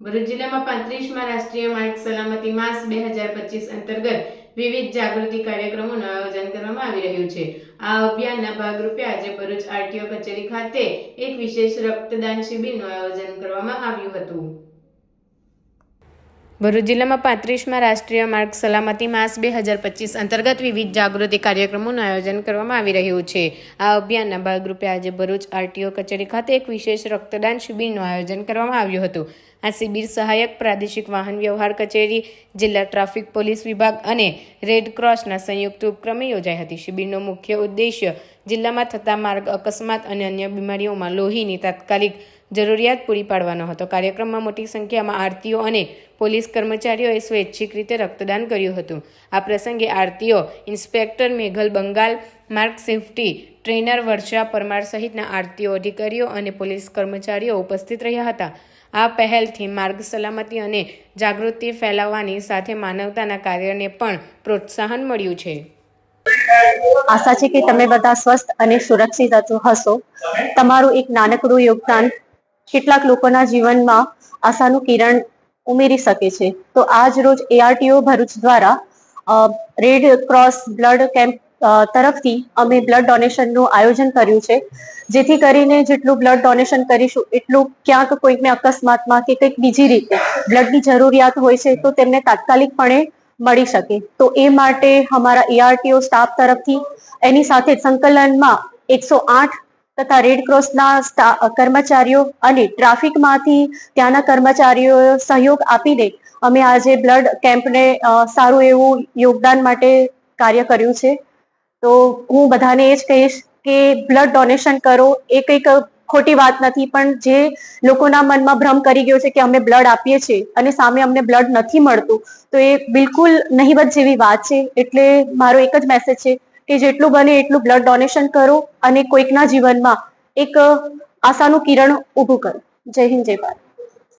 ભરૂચ જિલ્લામાં પાંત્રીસમાં રાષ્ટ્રીય માર્ગ સલામતી માસ બે હજાર પચીસ અંતર્ગત વિવિધ જાગૃતિ કાર્યક્રમોનું આયોજન કરવામાં આવી રહ્યું છે. આ અભિયાનના ભાગરૂપે આજે ભરૂચ આરટીઓ કચેરી ખાતે એક વિશેષ રક્તદાન શિબિરનું આયોજન કરવામાં આવ્યું હતું. ભરૂચ જિલ્લામાં પાંત્રીસમાં રાષ્ટ્રીય માર્ગ સલામતી માસ બે હજાર પચીસ અંતર્ગત વિવિધ જાગૃતિ કાર્યક્રમોનું આયોજન કરવામાં આવી રહ્યું છે. આ અભિયાનના ભાગરૂપે આજે ભરૂચ આરટીઓ કચેરી ખાતે એક વિશેષ રક્તદાન શિબિરનું આયોજન કરવામાં આવ્યું હતું. આ શિબિર સહાયક પ્રાદેશિક વાહન વ્યવહાર કચેરી, જિલ્લા ટ્રાફિક પોલીસ વિભાગ અને રેડ ક્રોસના સંયુક્ત ઉપક્રમે યોજાઈ હતી. શિબિરનો મુખ્ય ઉદ્દેશ્ય જિલ્લામાં થતા માર્ગ અકસ્માત અને અન્ય બીમારીઓમાં લોહીની તાત્કાલિક જરૂરિયાત પૂરી પાડવાનો હતો. કાર્યક્રમમાં મોટી સંખ્યામાં આરતીઓ અને પોલીસ કર્મચારીઓએ સ્વૈચ્છિક રીતે રક્તદાન કર્યું હતું. આ પ્રસંગે આરતીઓ, ઇન્સ્પેક્ટર મેઘલ બંગાલ માર્ગ સેફટી ટ્રેનર વર્ષા પરમાર સહિતના આરતીઓ અધિકારીઓ અને પોલીસ કર્મચારીઓ ઉપસ્થિત રહ્યા હતા. આ પહેલથી માર્ગ સલામતી અને જાગૃતિ ફેલાવવાની સાથે માનવતાના કાર્યને પણ પ્રોત્સાહન મળ્યું છે. આશા છે કે તમે બધા સ્વસ્થ અને સુરક્ષિત હશો- તમારું એક નાનકડું યોગદાન કેટલાક લોકોના જીવનમાં આશાનું કિરણ ઉમેરી શકે છે. તો આજ રોજ એઆરટીઓ ભરૂચ દ્વારા રેડ ક્રોસ બ્લડ કેમ્પ તરફથી અમે બ્લડ ડોનેશનનું આયોજન કર્યું છે. જેથી કરીને જેટલું બ્લડ ડોનેશન કરીશું, એટલું ક્યાંક કોઈકને અકસ્માતમાં કે કંઈક બીજી રીતે બ્લડની જરૂરિયાત હોય છે, તો તેમને તાત્કાલિકપણે મળી શકે. તો એ માટે અમારા એઆરટીઓ સ્ટાફ તરફથી એની સાથે સંકલનમાં એકસો આઠ તથા રેડ ક્રોસના કર્મચારીઓ અને ટ્રાફિકમાંથી ત્યાંના કર્મચારીઓ સહયોગ આપીને અમે આજે બ્લડ કેમ્પને સારું એવું યોગદાન માટે કાર્ય કર્યું છે. તો હું બધાને એ જ કહીશ કે બ્લડ ડોનેશન કરો, એ કંઈક ખોટી વાત નથી, પણ જે લોકોના મનમાં ભ્રમ કરી ગયો છે કે અમે બ્લડ આપીએ છીએ અને સામે અમને બ્લડ નથી મળતું, તો એ બિલકુલ નહીવત જેવી વાત છે. એટલે મારો એક જ મેસેજ છે કે જેટલું બને એટલું બ્લડ ડોનેશન કરો અને કોઈકના જીવનમાં એક આશાનું કિરણ ઊભું કરો. જય હિન્દ, જય ભારત.